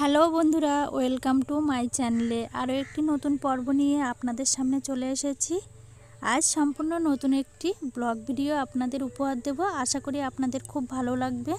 Hello বন্ধুরা, welcome to my চ্যানেলে আরও একটি নতুন পর্ব নিয়ে আপনাদের সামনে চলে এসেছি। আজ সম্পূর্ণ নতুন একটি ব্লগ ভিডিও আপনাদের উপহার দেব। আশা করি আপনাদের খুব ভালো লাগবে।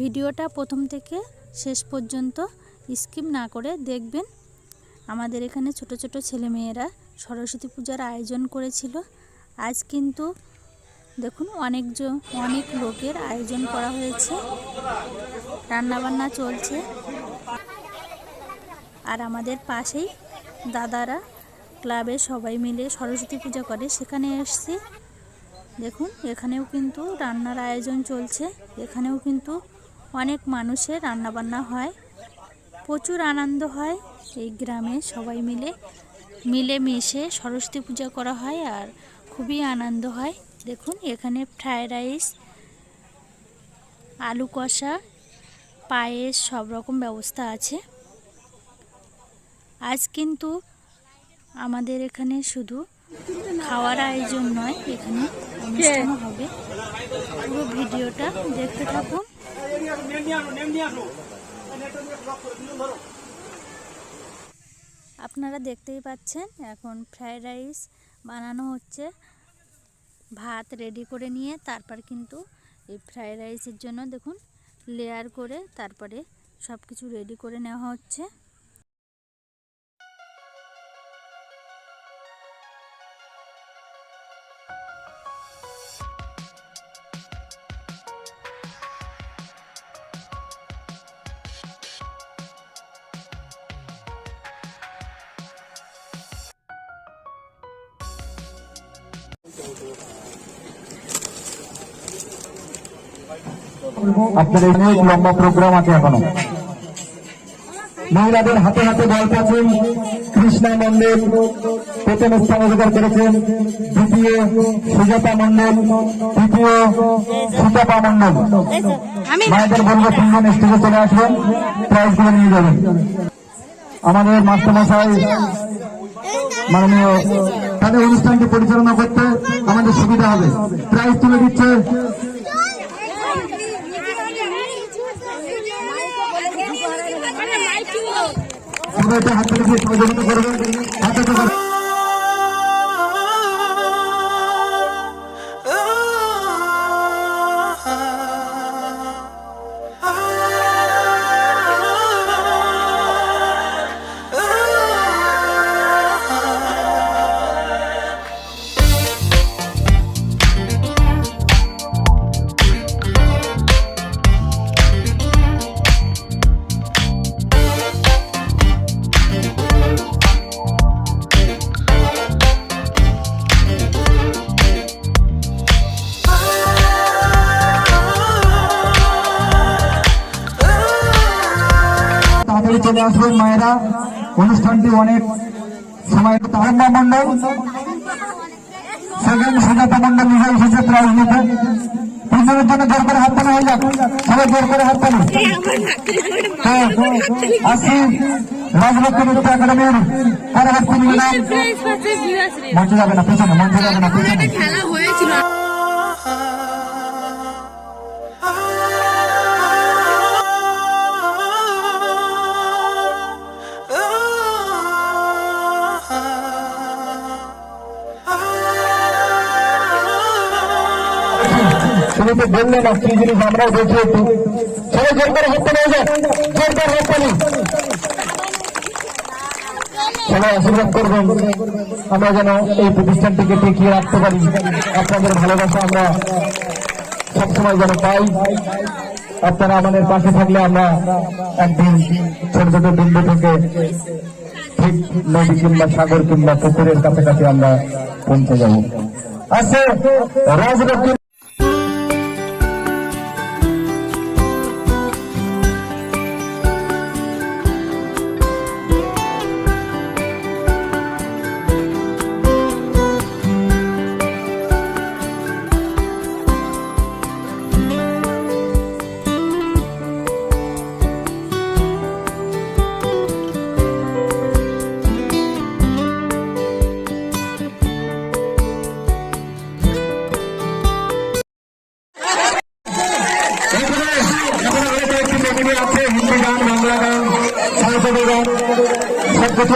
ভিডিওটা প্রথম থেকে শেষ পর্যন্ত স্কিপ না করে দেখবেন। আমাদের এখানে ছোট ছোট ছেলেমেয়েরা সরস্বতী পূজার আয়োজন করেছিল। আজ কিন্তু দেখুন অনেকজন অনেক লোকের আয়োজন করা হয়েছে। রান্নাবান্না চলছে। আর আমাদের পাশেই দাদারা ক্লাবে সবাই মিলে সরস্বতী পূজা করে। সেখানে এসছি। দেখুন, এখানেও কিন্তু রান্নার আয়োজন চলছে। এখানেও কিন্তু অনেক মানুষের রান্নাবান্না হয়। প্রচুর আনন্দ হয়। এই গ্রামে সবাই মিলে, মিলেমিশে সরস্বতী পূজা করা হয় আর খুবই আনন্দ হয়। দেখুন, এখানে ফ্রায়েড রাইস, আলু কষা পায়েস সব রকম ব্যবস্থা আছে। আজ কিন্তু আমাদের এখানে শুধু খাওয়ার আয়োজন নয়, এখানে অনুষ্ঠানও হবে। পুরো ভিডিওটা দেখতে থাকুন। আপনারা দেখতেই পাচ্ছেন, এখন ফ্রায়েড রাইস বানানো হচ্ছে। ভাত রেডি করে নিয়ে, তারপর কিন্তু এই ফ্রায়েড রাইসের জন্য দেখুন লেয়ার করে তারপরে সব কিছু রেডি করে নেওয়া হচ্ছে। আপনার এই অনেক লম্বা প্রোগ্রাম আছে এখনও। মহিলাদের হাতে হাতে বল পাচ্ছেন কৃষ্ণা মন্ডল প্রথম স্থান অধিকার করেছেন দ্বিতীয় সুজাতা মন্ডল তৃতীয় সুতাপা মন্ডল মায়েদের বলব তিনজন স্টেজে চলে আসবেন প্রাইজগুলো নিয়ে যাবেন। আমাদের মাস্টারমশাই মাননীয় তাদের অনুষ্ঠানটি পরিচালনা করতে আমাদের সুবিধা হবে। প্রাইজ তুলে দিচ্ছে সবাইকে হাত থেকে সহযোগিতা করবেন হাতে তাড়াতাড়ি চলে আসবেন মায়েরা। অনুষ্ঠানটি অনেক সময় তারম্বা মন্ডল সেকেন্ড সুজাতা মন্ডল নিজে এসেছে প্রাইজ নিতে তিনজনের জন্য জোর করে হাত পানো হয়ে যাক। সবাই জোর করে হাত পানো হ্যাঁ, আসি রাজলক্ষ্মী নৃত্য একাডেমির পরবর্তী মঞ্চে যাবে না পিছনে মঞ্চে যাবে না পিছনে। খেলা হয়েছিল। তুমি তো বললে না, কি জিনিস আমরাও দেখি একটু। সবাই জোর করে হাত পানো জোর করে হাত পানি সবাই আশীর্বাদ করবেন। আমরা যেন এই প্রতিষ্ঠানটিকে টিকিয়ে রাখতে পারি। আপনাদের ভালোবাসা আমরা সবসময় যেন পাই। আপনারা আমাদের পাশে থাকলে আমরা একদিন ছোট ছোট বিন্দু থেকে ঠিক নদী কিংবা সাগর কিংবা পুকুরের কাছাকাছি আমরা পৌঁছে যাব। আছে রাজলক্ষ্মী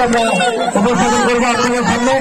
আমরা উপস্থাপন করব আপনাদের সামনে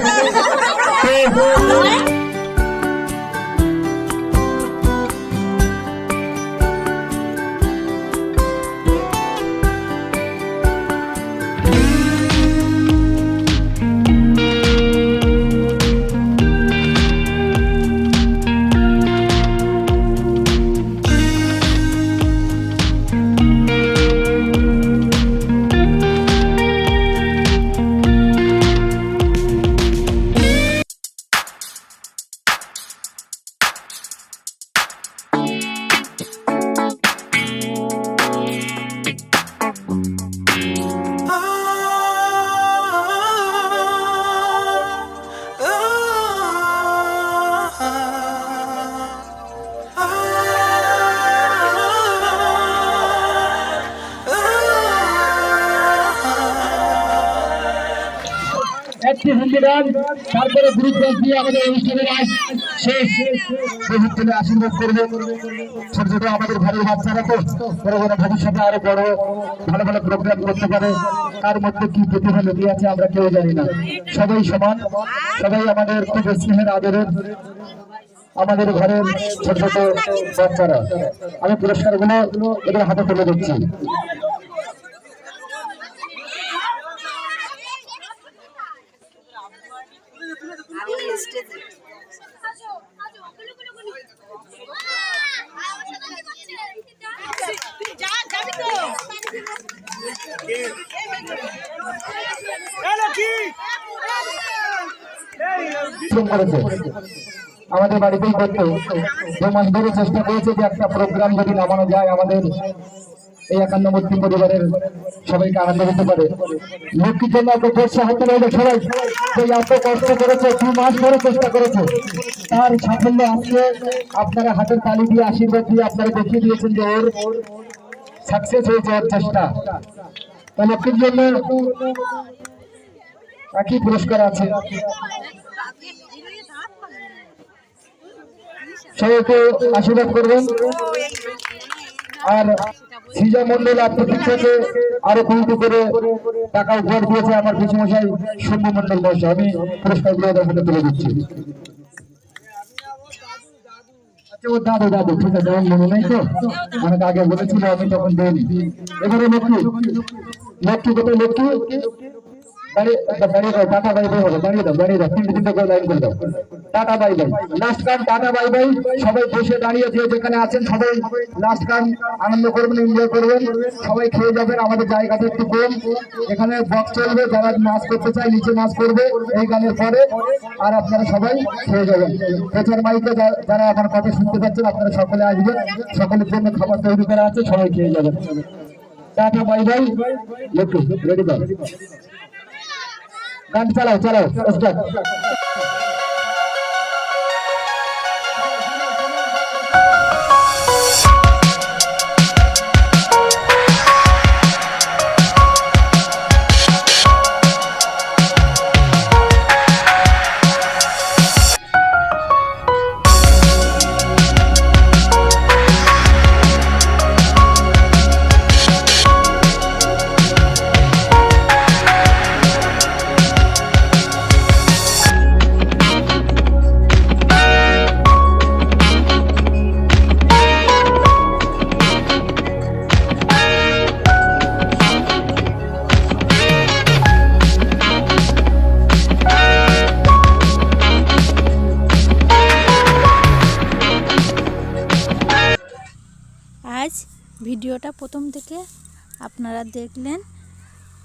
তারপরে গ্রুপ ডান্স দিয়ে আমাদের অনুষ্ঠানের শেষ। প্রদীপ তুলে আশীর্বাদ করবে। ছোট ছোট আমাদের ঘরের বাচ্চারা তো, বড় বড় ভবিষ্যতে আরও বড়, ভালো ভালো প্রোগ্রাম করতে পারে। তার মধ্যে কি প্রতিভা লুকিয়ে আছে আমরা কেউ জানি না। সবাই সমান, সবাই আমাদের খুব স্নেহের আদরের। আমাদের ঘরের ছোট ছোট বাচ্চারা। আমি পুরস্কারগুলো এদের হাতে তুলে দিচ্ছি। আমাদের বাড়িতেই করতো। মাস ধরে চেষ্টা করেছে যে একটা প্রোগ্রাম যদি নামানো যায় আমাদের এই একান্নবর্তী পরিবারের সবাইকে আনন্দ দিতে পারে। লক্ষ্মীর জন্য একটা জোরসে হাতে রইলে সবাই। সেই এত কষ্ট করেছে, দু মাস ধরে চেষ্টা করেছে। তার সাফল্য আজকে আপনারা হাতের তালি দিয়ে আশীর্বাদ দিয়ে আপনারা দেখিয়ে দিয়েছেন যে ওর সাকসেস হয়েছে ওর চেষ্টা। তো লক্ষ্মীর জন্য একই পুরস্কার আছে। সবাইকে আশীর্বাদ করবেন। আর সিজা মন্ডল আপনাদের থেকে আরও কুড়িটি করে টাকা উপহার দিয়েছে আমার পিছুমশাই শম্ভ মন্ডল বসে। আমি তুলে দিচ্ছি। আচ্ছা দাদু দাদু, ঠিক আছে, আমার মনে নাই তো? অনেক আগে বলেছিল, আমি তখন দেয়নি এবারে লক্ষ্মী লক্ষ্মী কোথায়, লক্ষ্মী? টাটা, বাই বাই হবে টাটা, বাই বাই। লাস্ট গান টাটা, বাই বাই। সবাই বসে দাঁড়িয়ে যে যেখানে আছেন, সবাই লাস্ট গান আনন্দ করবেন এনজয় করবেন। সবাই খেয়ে যাবেন, আমাদের জায়গাটা একটু কম। এখানে বক্স চলবে, যারা নাচ করতে চায়, নিচে নাচ করবে, এই গানের পরে। আর আপনারা সবাই খেয়ে যাবেন। প্রচার মাইকে যারা আমার কথা শুনতে পাচ্ছেন, আপনারা সকলে আসবেন। সকলের জন্য খাবার তৈরি করা আছে, সবাই খেয়ে যাবেন। Tata, bye bye. রেডি কর গান চালাও চালাও ভিডিওটা প্রথম থেকে আপনারা দেখলেন।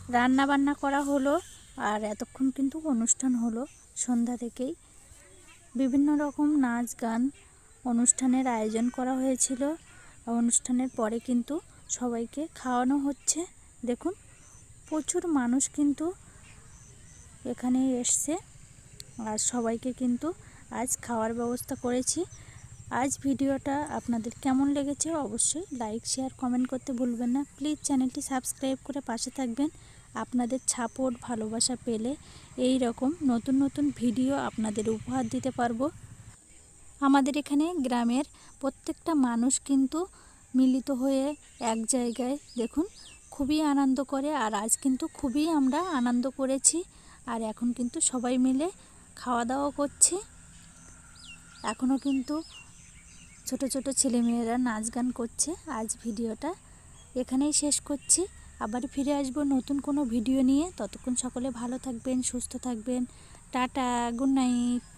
রান্না বান্না করা হলো আর এতক্ষণ কিন্তু অনুষ্ঠান হলো সন্ধ্যা থেকেই। বিভিন্ন রকম নাচ গান অনুষ্ঠানের আয়োজন করা হয়েছিল। অনুষ্ঠানের পরে কিন্তু সবাইকে খাওয়ানো হচ্ছে। দেখুন, প্রচুর মানুষ কিন্তু এখানে এসছে। আর সবাইকে কিন্তু আজ খাওয়ার ব্যবস্থা করেছি। আজ ভিডিওটা আপনাদের কেমন লেগেছে অবশ্যই লাইক শেয়ার কমেন্ট করতে ভুলবেন না। প্লিজ চ্যানেলটি সাবস্ক্রাইব করে পাশে থাকবেন। আপনাদের সাপোর্ট ভালোবাসা পেলে এই রকম নতুন নতুন ভিডিও আপনাদের উপহার দিতে পারব। আমাদের এখানে গ্রামের প্রত্যেকটা মানুষ কিন্তু মিলিত হয়ে এক জায়গায় দেখুন, খুবই আনন্দ করে। আর আজ কিন্তু খুবই আমরা আনন্দ করেছি। আর এখন কিন্তু সবাই মিলে খাওয়া দাওয়া করছি। এখনও কিন্তু ছোট ছোট ছেলেমেয়েরা নাচ গান করছে আজ ভিডিওটা এখানেই শেষ করছি। আবার ফিরে আসব নতুন কোনো ভিডিও নিয়ে। ততক্ষণ সকলে ভালো থাকবেন, সুস্থ থাকবেন। Tata, good night.